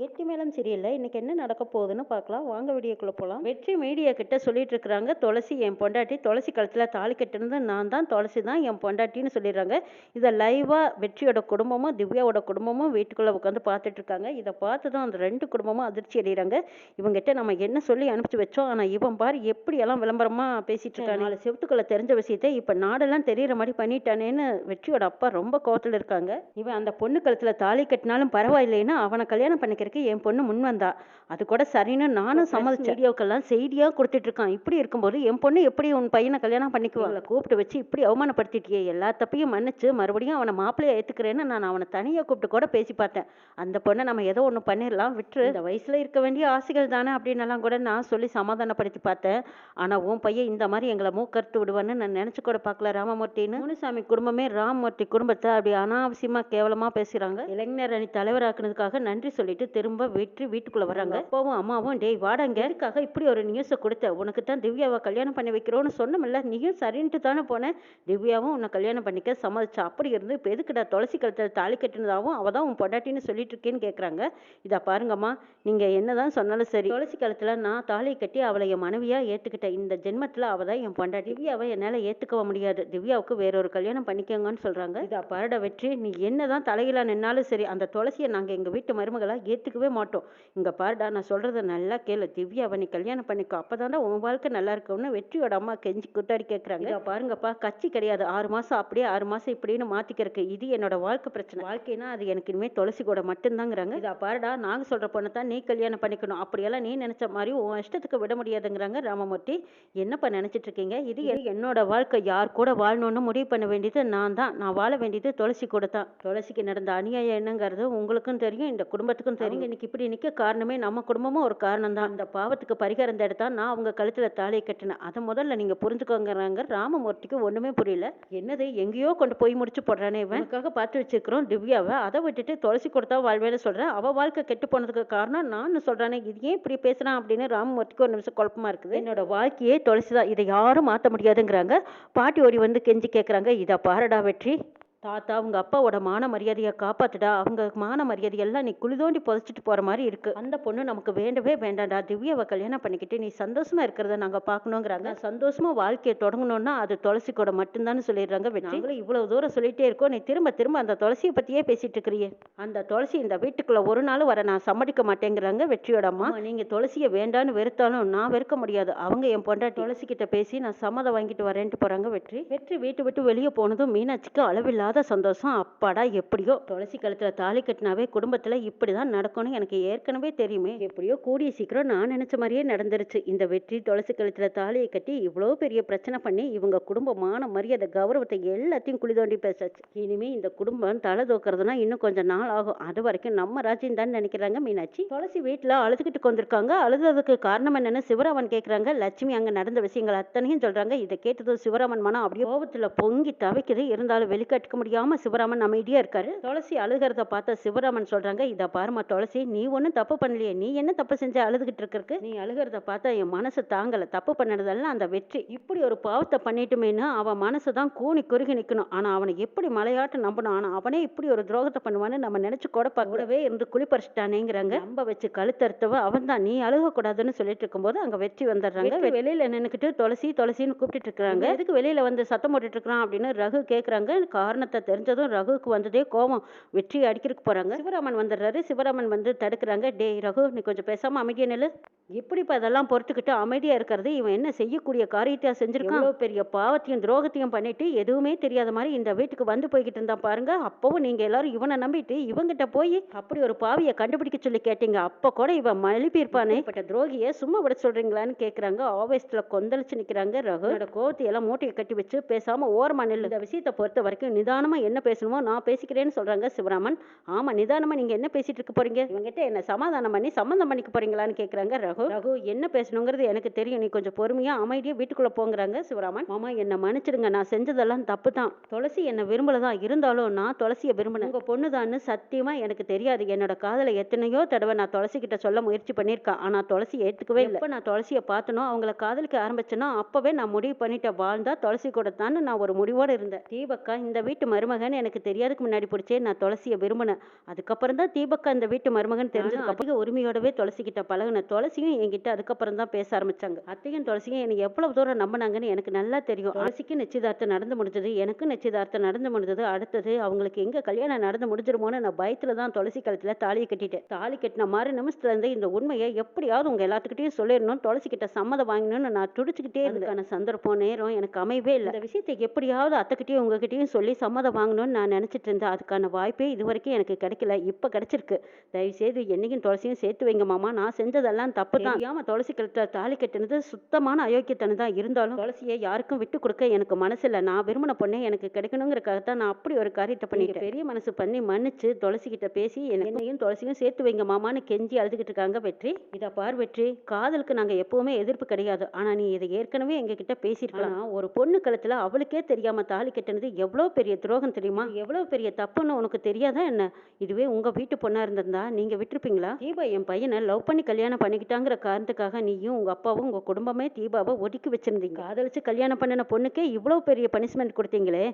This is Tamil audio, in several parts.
கெட்டி மேளம் சீரியல்ல. இன்னைக்கு என்ன நடக்க போகுதுன்னு பார்க்கலாம். வாங்க வீடியோக்குள்ள போகலாம் வெற்றி மீடியா கிட்ட சொல்லிட்டு இருக்கிறாங்க. துளசி என் பொண்டாட்டி. துளசி கழுத்துல தாலி கட்டினது நான் தான். துளசி தான் என் பொண்டாட்டின்னு சொல்லிடுறாங்க. இதை லைவா வெற்றியோட குடும்பமும் திவ்யாவோட குடும்பமும் வீட்டுக்குள்ள உட்காந்து பார்த்துட்டு இருக்காங்க. இதை பார்த்து தான் அந்த ரெண்டு குடும்பமும் அதிர்ச்சி அடைகிறாங்க இவங்ககிட்ட நம்ம என்ன சொல்லி அனுப்பிச்சு வச்சோம்? ஆனா இவன் பாரு எப்படி எல்லாம் விளம்பரமா பேசிட்டு இருக்காங்க நாலு செவத்துக்குள்ள தெரிஞ்ச விஷயத்தை இப்ப நாடெல்லாம் தெரியற மாதிரி பண்ணிட்டானேன்னு வெற்றியோட அப்பா ரொம்ப கோவத்துல இருக்காங்க. இவன் அந்த பொண்ணு கழுத்துல தாலி கட்டினாலும் பரவாயில்லைன்னா அவனை கல்யாணம் பண்ணிக்கிறதுக்கு என் பொண்ணு முன் வந்தா. அது கூட சரின்னு நானும் சம்மதிச்ச வீடியோக்கெல்லாம் செய்தியா கொடுத்துட்டு இருக்கான் இப்படி இருக்கும்போது என் பொண்ணு எப்படி உன் பையனை கல்யாணம் பண்ணிக்குவாங்க கூப்பிட்டு வச்சு இப்படி அவமானப்படுத்திட்டியே. எல்லா தப்பையும் மன்னிச்சு மறுபடியும் அவனை மாப்பிள்ளைய ஏத்துக்கிறேன்னு நான் அவனை தனியா கூப்பிட்டு கூட பேசி பார்த்தேன். அந்த பொண்ணை நம்ம ஏதோ ஒன்று பண்ணிடலாம் விட்டுரு. இந்த வயசுல இருக்க வேண்டிய ஆசைகள் தானே அப்படின்னலாம் கூட நான் சொல்லி சமாதானப்படுத்தி பார்த்தேன். ஆனா உன் பையன் இந்த மாதிரி எங்களை மூக்கறுத்து விடுவான்னு நான் நினைச்சு கூட பார்க்கல ராமமூர்த்தின்னு. முனுசாமி குடும்பமே ராமமூர்த்தி குடும்பத்தை அப்படி அனாவசியமா கேவலமா பேசுறாங்க. இளைஞர் அணி தலைவராக்குனதுக்காக நன்றி சொல்லிட்டு திரும்ப வெற்றி வீட்டுக்குள்ள வராங்க அப்பாவும் அம்மாவும் டேய் வாடங்க. எதுக்காக இப்படி ஒரு நியூஸை கொடுத்த? உனக்கு தான் திவ்யாவை கல்யாணம் பண்ணி வைக்கிறோன்னு சொன்னமில்ல. நீயும் சரின்ட்டு தானே போன? திவ்யாவும் உன்னை கல்யாணம் பண்ணிக்க சம்மதிச்சா. அப்படி இருந்து இப்போ எதுக்குடா துளசி கழுத்தில் தாலி கட்டினதாகவும் அவள் தான் உன் பொண்டாட்டின்னு சொல்லிட்டு இருக்கேன்னு கேட்குறாங்க இதை பாருங்கம்மா. நீங்கள் என்னதான் சொன்னாலும் சரி. துளசி கழுத்தில் நான் தாலி கட்டி அவளை என் மனைவியாக ஏற்றுக்கிட்டேன் இந்த ஜென்மத்தில் அவள் தான் என் பொண்டாட்டி. திவ்யாவை என்னால் ஏற்றுக்கவே முடியாது. திவ்யாவுக்கு வேறொரு கல்யாணம் பண்ணிக்கோங்கன்னு சொல்கிறாங்க இதை பாருட வெற்றி. நீ என்னதான் தலையில நின்னாலும் சரி அந்த துளசியை நாங்கள் எங்கள் வீட்டு மருமகளாக ஏற்றுக்கவே மாட்டோம். இங்கே பாருடா நான் சொல்கிறத நல்லா கேளு. திவ்யாவை நீ கல்யாணம் பண்ணிக்கோ. அப்போ உன் வாழ்க்கை நல்லா இருக்கும்னு வெற்றியோட அம்மா கெஞ்சி குட்டாடி கேட்குறாங்க இதை பாருங்கப்பா கட்சி கிடையாது. ஆறு மாதம் அப்படியே ஆறு மாதம் இப்படின்னு மாற்றிக்கிறக்கு இது என்னோட வாழ்க்கை பிரச்சனை. வாழ்க்கைனா அது எனக்கு இனிமேல் துளசி கூட மட்டும்தாங்கிறாங்க. இதை பாருடா நாங்கள் சொல்கிற பொண்ணை தான் நீ கல்யாணம் பண்ணிக்கணும். அப்படியெல்லாம் நீ நினச்ச மாதிரி உன் இஷ்டத்துக்கு விட முடியாதுங்கிறாங்க ராமமூர்த்தி. என்னப்பா நினச்சிட்டு இருக்கீங்க? இது என்- என்னோட வாழ்க்கை. யார் கூட வாழணும்னு முடிவு பண்ண வேண்டியது நான் தான். நான் வாழ வேண்டியது துளசி கூட தான். துளசிக்கு நடந்த அநியாயம் என்னங்கிறது உங்களுக்கும் தெரியும் இந்த குடும்பத்துக்கும் தெரியும் இன்னைக்கு இப்படி நிற்க காரணமே நம்ம குடும்பமும் ஒரு காரணம் தான் அந்த பாவத்துக்கு பரிகாரம் தான் நான் அவங்க கழுத்தில் தாலியை கட்டினேன். அதை முதல்ல நீங்கள் புரிஞ்சுக்கோங்கிறாங்க. ராமமூர்த்திக்கு ஒன்றுமே புரியல. என்னது எங்கேயோ கொண்டு போய் முடிச்சு போடுறானே இவன்? எனக்காக பார்த்து வச்சிருக்கிறோம் திவ்யாவை. அதை விட்டுட்டு துளசி கொடுத்தா வாழ்வேன்னு சொல்கிறேன் அவள் வாழ்க்கை கெட்டு போனதுக்கு காரணம் நான் சொல்கிறானே இது ஏன் இப்படி பேசுகிறான் அப்படின்னு ராமமூர்த்திக்கு ஒரு நிமிஷம் குழப்பமா இருக்குது. என்னோட வாழ்க்கையே துளசி தான் இதை யாரும் மாற்ற முடியாதுங்கிறாங்க. பாட்டி ஓடி வந்து கெஞ்சி கேட்குறாங்க இதை பாரடா வெற்றி. தாத்தா உங்க அப்பாவோட மான மரியாதையை காப்பாத்துடா. அவங்க மான மரியாதையெல்லாம் நீ குழி தோண்டி புதைச்சிட்டு போற மாதிரி இருக்கு. அந்த பொண்ணு நமக்கு வேண்டவே வேண்டாம்டா. திவ்யாவை கல்யாணம் பண்ணிக்கிட்டு நீ சந்தோஷமா இருக்கிறத நாங்க பார்க்கணுங்கிறாங்க. சந்தோஷமா வாழ்க்கையை தொடங்கணும்னா அது துளசி கூட மட்டும்தான் சொல்லிடுறாங்க வெற்றி. நாங்களும் இவ்வளவு தூரம் சொல்லிட்டே இருக்கோம். நீ திரும்ப திரும்ப அந்த துளசியை பத்தியே பேசிட்டு இருக்கிறியே. அந்த துளசி இந்த வீட்டுக்குள்ள ஒரு நாள் வர நான் சம்மதிக்க மாட்டேங்கிறாங்க வெற்றியோட அம்மா. நீங்க துளசியை வேண்டான்னு வெறுத்தாலும் நான் வெறுக்க முடியாது. அவங்க என் பொண்டாட்டி. துளசி கிட்ட பேசி நான் சம்மதம் வாங்கிட்டு வரேன்ட்டு போறாங்க வெற்றி. வெற்றி வீட்டு விட்டு வெளியே போனதும் மீனாட்சிக்கு இல்லாத சந்தோஷம். அப்பாடா எப்படியோ துளசி கழுத்தில் தாலி கட்டினாவே குடும்பத்தில் இப்படி தான் நடக்கணும் எனக்கு ஏற்கனவே தெரியுமே. எப்படியோ கூடிய சீக்கிரம் நான் நினச்ச மாதிரியே நடந்துருச்சு. இந்த வெற்றி துளசி கழுத்தில் தாலியை கட்டி இவ்வளோ பெரிய பிரச்சனை பண்ணி இவங்க குடும்பமான மரியாதை கௌரவத்தை எல்லாத்தையும் குழி தோண்டி பேசாச்சு. இனிமே இந்த குடும்பம் தலை தூக்குறதுனா இன்னும் கொஞ்சம் நாள் ஆகும். அது வரைக்கும் நம்ம ராஜ்யம் தான் நினைக்கிறாங்க மீனாட்சி. துளசி வீட்டில் அழுதுகிட்டு கொண்டிருக்காங்க. அழுததுக்கு காரணம் என்னன்னு சிவராமன் கேட்குறாங்க லட்சுமி அங்கே நடந்த விஷயங்கள் அத்தனையும் சொல்கிறாங்க இதை கேட்டதும் சிவராமன் மனம் அப்படியே கோபத்தில் பொங்கி தவிக்கிறது இருந்தாலும் வெளிக்காட்டுக்கு முடியாம சிவராமன் அமைதியா இருக்காரு. துளசி அழுகிறத பார்த்த சிவராமன் சொல்றாங்க இத பாருமா துளசி நீ ஒன்றும் தப்பு பண்ணலையே. நீ என்ன தப்பு செஞ்ச அழுதுகிட்டு இருக்கறக்கு நீ அழுகிறத பார்த்தா என் மனசு தாங்கல. தப்பு பண்ணதெல்லாம் அந்த வெற்றி. இப்படி ஒரு பாவத்தை பண்ணிட்டுமேனு அவன் மனசு தான் கூனி குறுகி நிக்கணும். ஆனா அவனை எப்படி மலையாட்ட நம்பணும்? ஆனா அவனே இப்படி ஒரு துரோகத்தை பண்ணுவான்னு நம்ம நினைச்சு கூட கூடவே இருந்து குளிப்பறிச்சிட்டானேங்கிறாங்க நம்ப வச்சு கழுத்தறுத்தவ அவன் தான் நீ அழுக கூடாதுன்னு சொல்லிட்டு இருக்கும்போது அங்க வெற்றி வந்துடுறாங்க. வெளியில நின்னுக்கிட்டு துளசி துளசின்னு கூப்பிட்டு இருக்காங்க. எதுக்கு வெளியில வந்து சத்தம் போட்டுட்டு இருக்கிறான் அப்படின்னு ரகு கேக்குறாங்க. காரணத்தை தெரிஞ்சதும் ரகுவுக்கு வந்ததே கோபம் வெற்றி அடிக்கிறதுக்கு போறாங்க. சிவராமன் வந்துடுறாரு. சிவராமன் வந்து தடுக்கிறாங்க. டேய் ரகு நீ கொஞ்சம் பேசாம அமைதியா நில்லு. இப்படிப்பா அதெல்லாம் பொறுத்துக்கிட்டு அமைதியா இருக்கிறது? இவன் என்ன செய்யக்கூடிய காரியத்தை செஞ்சிருக்கான்? பெரிய பாவத்தையும் துரோகத்தையும் பண்ணிட்டு எதுவுமே தெரியாத மாதிரி இந்த வீட்டுக்கு வந்து போய்கிட்டு இருந்தான் பாருங்க. அப்பவும் நீங்க எல்லாரும் இவனை நம்பிட்டு இவங்கிட்ட போய் அப்படி ஒரு பாவியை கண்டுபிடிக்க சொல்லி கேட்டீங்க. அப்ப கூட இவன் மழுப்பி இருப்பானே பட்ட துரோகியை சும்மா விட சொல்றீங்களான்னு கேக்குறாங்க. ஆவேசத்துல கொந்தளிச்சு நிக்கிறாங்க ரகுனோட கோவத்தை எல்லாம் மூட்டையை கட்டி வச்சு பேசாம ஓரமா நில்லு. இந்த விஷயத்தை பொறுத்த வரைக்கும் நிதானமாக என்ன பேசணுமோ நான் பேசிக்கிறேன்னு சொல்றாங்க சிவராமன். ஆமா நிதானமா நீங்க என்ன பேசிகிட்டு இருக்க போகிறீங்க இவங்ககிட்ட என்ன சமாதானம் பண்ணி சம்மந்தம் பண்ணிக்க போறீங்களான்னு கேட்குறாங்க ரகு. ரகு என்ன பேசணுங்கிறது எனக்கு தெரியும். நீ கொஞ்சம் பொறுமையாக அமைதியாக வீட்டுக்குள்ளே போங்கிறாங்க சிவராமன். மாமா என்னை மன்னிச்சிடுங்க. நான் செஞ்சதெல்லாம் தப்பு தான் துளசி என்னை விரும்பலை தான் இருந்தாலும் நான் துளசியை விரும்பினேன் உங்க பொண்ணுதான்னு சத்தியமாக எனக்கு தெரியாது. என்னோட காதலை எத்தனையோ தடவை நான் துளசிக்கிட்ட சொல்ல முயற்சி பண்ணியிருக்கேன். ஆனால் துளசி ஏற்றுக்கவே இல்லை. நான் துளசியை பார்த்தனோ அவங்கள காதலிக்க ஆரம்பிச்சேனோ அப்போவே நான் முடிவு பண்ணிட்டேன். வாழ்ந்தா துளசி கூட தான் நான் ஒரு முடிவோடு இருந்தேன். தீபக்கா இந்த வீட்டு மருமகன் எனக்கு தெரியாதுக்கு முன்னாடி பிடிச்சே நான் துளசியை விரும்பினேன். அதுக்கப்புறம் தான் தீபக்கா இந்த வீட்டு மருமகன் தெரிஞ்சதுக்கு அதிக உரிமையோடவே துளசி கிட்ட பழகுன. துளசியும் என்கிட்ட அதுக்கப்புறம் தான் பேச ஆரம்பிச்சாங்க. அத்தையும் துளசியும் என்னை எவ்வளவு தூரம் நம்பினாங்கன்னு எனக்கு நல்லா தெரியும். துளசிக்கு நிச்சயதார்த்தம் நடந்து முடிஞ்சது எனக்கும் நிச்சயதார்த்தம் நடந்து முடிஞ்சது. அடுத்தது அவங்களுக்கு எங்க கல்யாணம் நடந்து முடிஞ்சிருமோன்னு நான் பயத்துல தான் துளசி கழுத்துல தாலியை கட்டிட்டேன். தாலி கட்டின மாதிரி நிமிஷத்துல இருந்து இந்த உண்மையை எப்படியாவது உங்க எல்லாத்துக்கிட்டையும் சொல்லிடணும். துளசி கிட்ட சம்மதம் வாங்கணும்னு நான் துடிச்சுக்கிட்டே இருந்ததுக்கான சந்தர்ப்பம் நேரம் எனக்கு அமையவே இல்லை. இந்த விஷயத்தை எப்படியாவது அத்தைக்கிட்டையும் உங்ககிட்டயும் சொல்லி சம்மதம் வாங்கணும்னு நான் நினைச்சிட்டு இருந்தேன். அதுக்கான வாய்ப்பே இது வரைக்கும் எனக்கு கிடைக்கல. இப்ப கிடைச்சிருக்கு. தயவு செய்து என்னைக்கும் துளசியும் சேர்த்து வைங்க மாமா. நான் செஞ்சதெல்லாம் தப்பு தான் தெரியாம துளசி கழுத்துல தாலி கட்டினது சுத்தமான அயோக்கியத்தனம் தான். இருந்தாலும் துளசியை யாருக்கும் விட்டு கொடுக்க எனக்கு மனசு இல்லை நான் விரும்பின பொண்ணே எனக்கு கிடைக்கணுங்கிறக்காக தான் நான் அப்படி ஒரு காரியத்தை பண்ணிட்டேன். பெரிய மனசு பண்ணி மன்னிச்சு துளசி கிட்ட பேசி என்னையும் துளசியும் சேர்த்து வைங்க மாமான்னு கெஞ்சி அழுதுகிட்டு இருக்காங்க வெற்றி. இதை பார் வெற்றி. காதலுக்கு நாங்க எப்பவுமே எதிர்ப்பு கிடையாது. ஆனா நீ இதை ஏற்கனவே எங்க கிட்ட பேசியிருக்கலாம் ஒரு பொண்ணு கழுத்துல அவளுக்கே தெரியாம தாலி கட்டினது எவ்வளவு பெரிய துரோகம் தெரியுமா? எவ்வளவு பெரிய தப்புன்னு உனக்கு தெரியாதா என்ன? இதுவே உங்க வீட்டு பொண்ணா இருந்திருந்தா நீங்க விட்டுருப்பீங்களா? தீபா என் பையனை லவ் பண்ணி கல்யாணம் பண்ணிக்கிட்டாங்கிற காரணத்துக்காக நீயும் உங்க அப்பாவும் உங்க குடும்பமே தீபாவை ஒதுக்கி வச்சிருந்தீங்க. காதலிச்சு கல்யாணம் பண்ணின பொண்ணுக்கே இவ்வளவு பெரிய பனிஷ்மெண்ட் கொடுத்தீங்களே?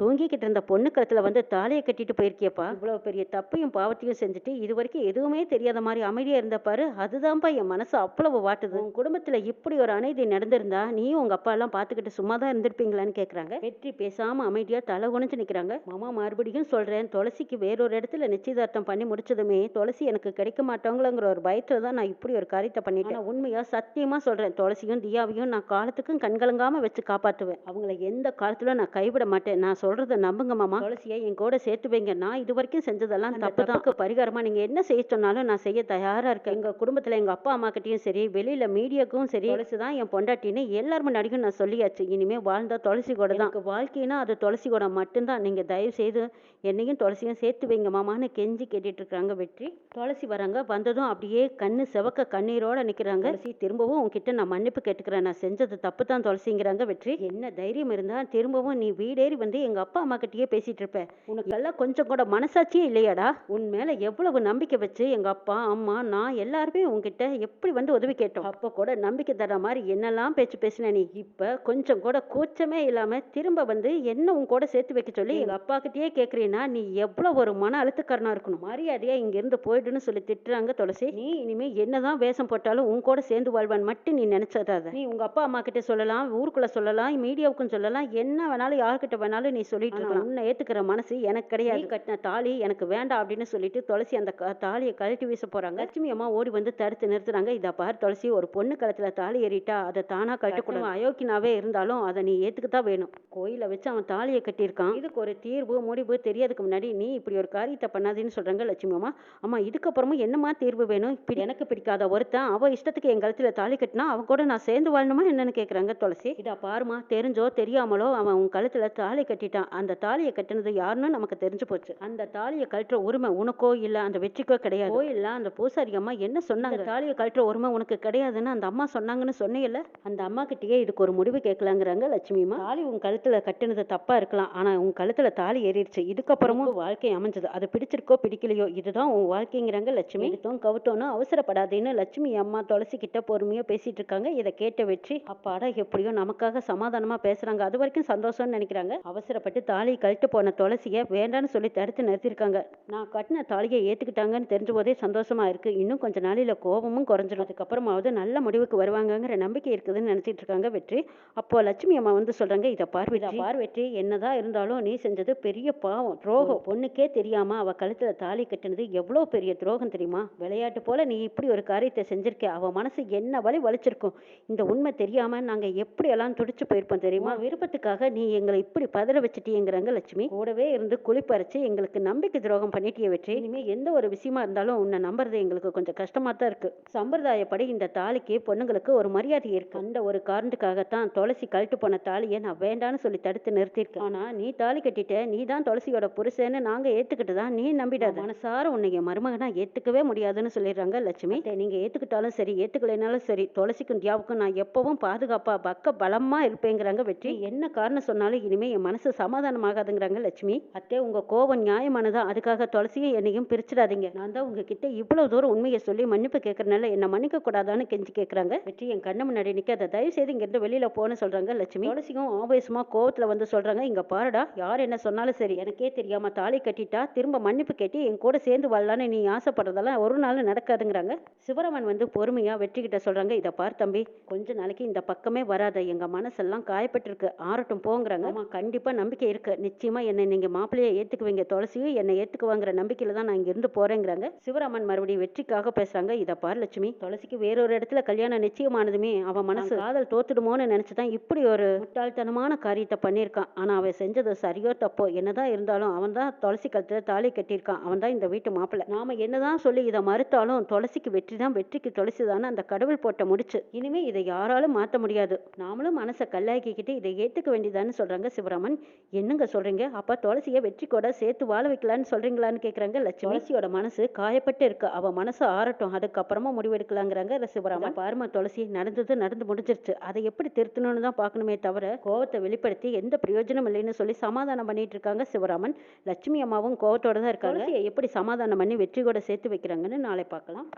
தூங்கிக்கிட்டு இருந்த பொண்ணு கழுத்துல வந்து தாலியை கட்டிட்டு போயிருக்கியப்பா. இவ்வளவு பெரிய தப்பையும் பாவத்தையும் செஞ்சுட்டு இது வரைக்கும் எதுவுமே தெரியாத மாதிரி அமைதியா இருந்தப்பாரு அதுதான்ப்பா என் மனசு அவ்வளவு வாட்டுது. உன் குடும்பத்துல இப்படி ஒரு அநீதி நடந்திருந்தா நீயும் உங்க அப்பா எல்லாம் பாத்துக்கிட்டு சும்மா தான் இருந்திருப்பீங்களான்னு கேக்குறாங்க. வெற்றி பேசாம அமைதியா தலை குனிஞ்சு நிக்கிறாங்க. மாமா மறுபடியும் சொல்றேன். துளசிக்கு வேறொரு இடத்துல நிச்சயதார்த்தம் பண்ணி முடிச்சதுமே துளசி எனக்கு கிடைக்க மாட்டாங்களோங்கிற ஒரு பயத்துல தான் நான் இப்படி ஒரு காரியத்தை பண்ணிட்டேன். ஆனா உண்மையா சத்தியமா சொல்றேன். துளசியும் தியாவையும் நான் காலத்துக்கும் கண்கலங்காம வச்சு காப்பாத்துவேன். அவங்கள எந்த காலத்துல நான் கைவிட மாட்டேன். நான் சொல்றத நம்புங்க மாமா. துளசியை என் கூட சேர்த்து வைங்க. நான் இது வரைக்கும் செஞ்சதெல்லாம் தப்பு தான். பரிகாரமா நீங்க என்ன செய்ய சொன்னாலும் நான் செய்ய தயாரா இருக்கேன். எங்க குடும்பத்துல எங்க அப்பா அம்மா கிட்டயும் சரி வெளியில மீடியாக்கும் சரி துளசி தான் என் பொண்டாட்டின்னு எல்லார் முன்னாடியும் நான் சொல்லியாச்சு. இனிமே வாழ்ந்தா துளசி கூட தான். எனக்கு வாழ்க்கைனா அது துளசி கூட மட்டும்தான் நீங்க தயவு செய்து என்னையும் துளசியும் சேர்த்து வைங்க மாமான்னு கெஞ்சி கேட்டுட்டு இருக்கிறாங்க வெற்றி. துளசி வராங்க. வந்ததும் அப்படியே கண்ணு செவக்க கண்ணீரோட நிக்கிறாங்க. துளசி திரும்பவும் உங்ககிட்ட நான் மன்னிப்பு கேட்டுக்கிறேன். நான் செஞ்சது தப்பு தான் துளசிங்கிறாங்க வெற்றி. என்ன தைரியம் இருந்தால் திரும்பவும் நீ வீடேறி வந்து எங்க அப்பா அம்மா கிட்டயே பேசிட்டு இருப்பேன் உனக்கெல்லாம் கொஞ்சம் கூட மனசாட்சியே இல்லையாடா? உன் மேல எவ்வளவு நம்பிக்கை வச்சு எங்க அப்பா அம்மா நான் எல்லாருமே உங்ககிட்ட எப்படி வந்து உதவி கேட்டோம்? அப்போ கூட நம்பிக்கை தர மாதிரி என்னெல்லாம் பேச்சு பேசின நீ? இப்ப கொஞ்சம் கூட கூச்சமே இல்லாமல் திரும்ப வந்து என்ன உன் கூட சேர்த்து வைக்க சொல்லி எங்க அப்பா கிட்டயே கேக்குறீன்னா நீ எவ்வளவு ஒரு மன அழுத்தக்காரனா இருக்கணும். மரியாதையா இங்க இருந்து போயிடுன்னு சொல்லி திட்டுறாங்க துளசி. நீ இனிமே என்னதான் வேஷம் போட்டாலும் உன் கூட சேர்ந்து வாழ்வான் மட்டும் நீ நினைச்சிடாத. நீ உங்க அப்பா அம்மா கிட்ட சொல்லலாம் ஊருக்குள்ள சொல்லலாம் மீடியாவுக்கும் சொல்லலாம் என்ன வேணாலும் யார்கிட்ட வேணாலும் நீ சொல்லிட்டு இருக்கலாம். உன்னை ஏத்துக்கிற மனசு எனக்கு கிடையாது. கட்டின தாலி எனக்கு வேண்டாம் அப்படின்னு சொல்லிட்டு துளசி அந்த தாலியை கழட்டி வீச போறாங்க. லட்சுமி அம்மா ஓடி வந்து தடுத்து நிறுத்துறாங்க. இதை பார் துளசி ஒரு பொண்ணு கழுத்துல தாலி ஏறிட்டா அதை தானா கட்டக்கூடாது அயோக்கியனாவே இருந்தாலும் அதை நீ ஏத்துக்கத்தான் வேணும். கோயில வச்சு அவன் தாலியை கட்டியிருக்கான். இதுக்கு ஒரு தீர்வு முடிவு தெரியாதுக்கு முன்னாடி நீ இப்படி ஒரு காரியத்தை பண்ணாதேன்னு சொல்கிறாங்க லட்சுமி அம்மா அம்மா இதுக்கப்புறமும் என்னம்மா தீர்வு வேணும்? இப்படி எனக்கு பிடிக்காத ஒருத்தன் அவள் இஷ்டத்துக்கு என் கழுத்தில் தாலி கட்டினா அவன் கூட நான் சேர்ந்து வாழணுமா என்னன்னு கேட்குறாங்க துளசி. இதா பாருமா தெரிஞ்சோ தெரியாமலோ அவன் உன் கழுத்தில் தாலி கட்டிட்டான். அந்த தாலியை கட்டினது யாருன்னு நமக்கு தெரிஞ்சு போச்சு. அந்த தாலியை கழட்டுற உரிமை உனக்கோ இல்லை அந்த வெற்றிக்கோ கிடையாது. கோயில்ல அந்த பூசாரி அம்மா என்ன சொன்னாங்க? தாலியை கழட்டுற உரிமை உனக்கு கிடையாதுன்னு அந்த அம்மா சொன்னாங்கன்னு சொன்னீங்கல்ல? அந்த அம்மா கிட்டேயே இதுக்கு ஒரு முடிவு கேட்கலாங்கிறாங்க லட்சுமி அம்மா தாலி உன் கழுத்தில் கட்டினது தப்பாக இருக்கலாம் ஆனால் உன் கழுத்துல தாலி ஏறிடுச்சு. இதுக்கப்புறமும் உன் வாழ்க்கை அமைஞ்சது. அது பிடிச்சிருக்கோ பிடிக்கலையோ இதுதான் உன் வாழ்க்கைங்கிறாங்க லட்சுமி. எடுத்தோம் கவுட்டோன்னு அவசரப்படாதேன்னு லட்சுமி அம்மா துளசி கிட்ட பொறுமையா பேசிட்டு இருக்காங்க இதை கேட்ட வெற்றி அப்பாடா எப்படியோ நமக்காக சமாதானமா பேசுறாங்க. அது வரைக்கும் சந்தோஷம்னு நினைக்கிறாங்க. அவசரப்பட்டு தாலி கழட்டு போன துளசிய வேண்டான்னு சொல்லி தடுத்து நிறுத்திருக்காங்க நான் கட்டின தாலியை ஏத்துக்கிட்டாங்கன்னு தெரிஞ்ச போதே சந்தோஷமா இருக்கு. இன்னும் கொஞ்ச நாளையில கோபமும் குறைஞ்சிடும் அதுக்கப்புறமாவது நல்ல முடிவுக்கு வருவாங்கங்கிற நம்பிக்கை இருக்குதுன்னு நினைச்சிட்டு இருக்காங்க வெற்றி. அப்போ லட்சுமி அம்மா வந்து சொல்றாங்க இதை பார் இதை பார் வெற்றி. என்னதான் இருந்தாலும் நீ செஞ்சது பெரிய பாவம். துரோகம். பொண்ணுக்கே தெரியாம அவ கழுத்துல தாலி கட்டினது எவ்வளவு பெரிய துரோகம் தெரியுமா? விளையாட்டு போல நீ இப்படி ஒரு காரியத்தை செஞ்சிருக்க. அவ மனசு என்ன வழி வலிச்சிருக்கும்? இந்த உண்மை தெரியாம நாங்க எப்படி எல்லாம் துடிச்சு போயிருப்போம் தெரியுமா? விருப்பத்துக்காக நீ எங்களை இப்படி பதற வச்சுட்டீங்கிறாங்க லட்சுமி. கூடவே இருந்து குளிப்பறிச்சு எங்களுக்கு நம்பிக்கை துரோகம் பண்ணிட்டிய வெற்றி. இனிமே எந்த ஒரு விஷயமா இருந்தாலும் உன்னை நம்புறது எங்களுக்கு கொஞ்சம் கஷ்டமா தான் இருக்கு. சம்பிரதாயப்படி இந்த தாலிக்கு பொண்ணுங்களுக்கு ஒரு மரியாதை இருக்கு. அந்த ஒரு காரணத்துக்காகத்தான் துளசி கழட்டு போன தாலியை நான் வேண்டான்னு சொல்லி தடுத்து நிறுத்திருக்கேன் ஆனா நீ தாலி கட்டிட்ட நீ தான் துளசியோட புருஷன்னு நாங்க ஏத்துக்கிட்டு தான் நீ நம்பிடாத மனசார உன்னை என் மருமகனா ஏத்துக்கவே முடியாதுன்னு சொல்லிடுறாங்க லட்சுமி. "அத்தை, நீங்க ஏத்துக்கிட்டா ஏத்துக்கிட்டாலும் சரி ஏத்துக்கலைனாலும் சரி துளசிக்கும் தியாவுக்கும் நான் எப்பவும் பாதுகாப்பா பக்க பலமா இருப்பேங்கிறாங்க வெற்றி. என்ன காரணம் சொன்னாலும் இனிமே என் மனசு சமாதானமாகாதுங்கிறாங்க லட்சுமி. அத்தே உங்க கோபம் நியாயமானதா? அதுக்காக துளசியும் என்னையும் பிரிச்சிடாதீங்க. நான் தான் உங்ககிட்ட இவ்வளவு தூரம் உண்மையை சொல்லி மன்னிப்பு கேட்கறனால என்ன மன்னிக்க கூடாதான்னு கெஞ்சி கேட்கறாங்க வெற்றி என் கண்ணு முன்னாடி நிக்காத தயவு செய்து இங்க இருந்து வெளியில போன்னு சொல்றாங்க லட்சுமி. துளசியும் ஆவேசமா கோவத்துல வந்து சொல்றாங்க. இங்க பாருடா யார் என்ன சொன்னாலும் சரி எனக்கே தெரியாம தாலி கட்டிட்டா திரும்ப மன்னிப்பு கேட்டு என் கூட சேர்ந்து வாழலான்னு நீ ஆசைப்படுறதெல்லாம் ஒரு நாள் நடக்காதுங்கிறாங்க. சிவராமன் வந்து பொறுமையா வெற்றி கிட்ட சொல்றாங்க இதை பார் தம்பி கொஞ்ச நாளைக்கு இந்த பக்கமே வராத எங்க மனசெல்லாம் காயப்பட்டிருக்கு ஆறட்டும் போங்கிறாங்க. ஆமா கண்டிப்பா நம்பிக்கை இருக்கு. நிச்சயமா என்னை நீங்க மாப்பிள்ளைய ஏத்துக்குவீங்க துளசியும் என்னை ஏத்துக்குவாங்கிற நம்பிக்கையில தான் நான் இங்க இருந்து போறேங்கிறாங்க. சிவராமன் மறுபடியும் வெற்றிக்காக பேசுறாங்க இதை பார் லட்சுமி துளசிக்கு வேறொரு இடத்துல கல்யாணம் நிச்சயமானதுமே அவன் மனசு காதல் தோத்துடுமோன்னு நினைச்சுதான் இப்படி ஒரு முட்டாள்தனமான காரியத்தை பண்ணியிருக்கான். ஆனா அவன் செஞ்சது சரியோ தப்போ என்னதான் இருந்தாலும் அவன் தான் துளசி கழுத்துல தாலி கட்டியிருக்கான். அவன் தான் இந்த வீட்டு மாப்பிள்ளை. நாம என்னதான் சொல்லி இதை மறுத்தாலும் துளசிக்கு வெற்றி தான் வெற்றிக்கு துளசி தானே அந்த கடவுள் போட்ட முடிச்சு. இனிமே இதை யாராலும் மாற்ற முடியாது. நாமளும் மனசை கல்லாக்கிக்கிட்டு இதை ஏத்துக்க வேண்டியதான்னு சொல்றாங்க சிவராமன். என்னங்க சொல்றீங்க? அப்ப துளசிய வெற்றி கூட சேர்த்து வாழ வைக்கலான்னு சொல்றீங்களான்னு கேக்குறாங்க லட்சுமி. துளசியோட மனசு காயப்பட்டு இருக்கு. அவ மனசு ஆறட்டும். அதுக்கப்புறமா முடிவெடுக்கலாங்கிறாங்க சிவராமன். பாருமா துளசி நடந்தது நடந்து முடிஞ்சிருச்சு. அதை எப்படி திருத்தணும்னு தான் பார்க்கணுமே தவிர கோவத்தை வெளிப்படுத்தி எந்த பிரயோஜனம் இல்லைன்னு சொல்லி சமாதானம் பண்ணிட்டு இருக்காங்க சிவராமன். லட்சுமி அம்மாவும் கோவத்தோட தான் இருக்காங்க. எப்படி சமாதானம் பண்ணி வெற்றி கூட சேர்த்து வைக்கிறாங்கன்னு நாளை பார்க்கலாம்.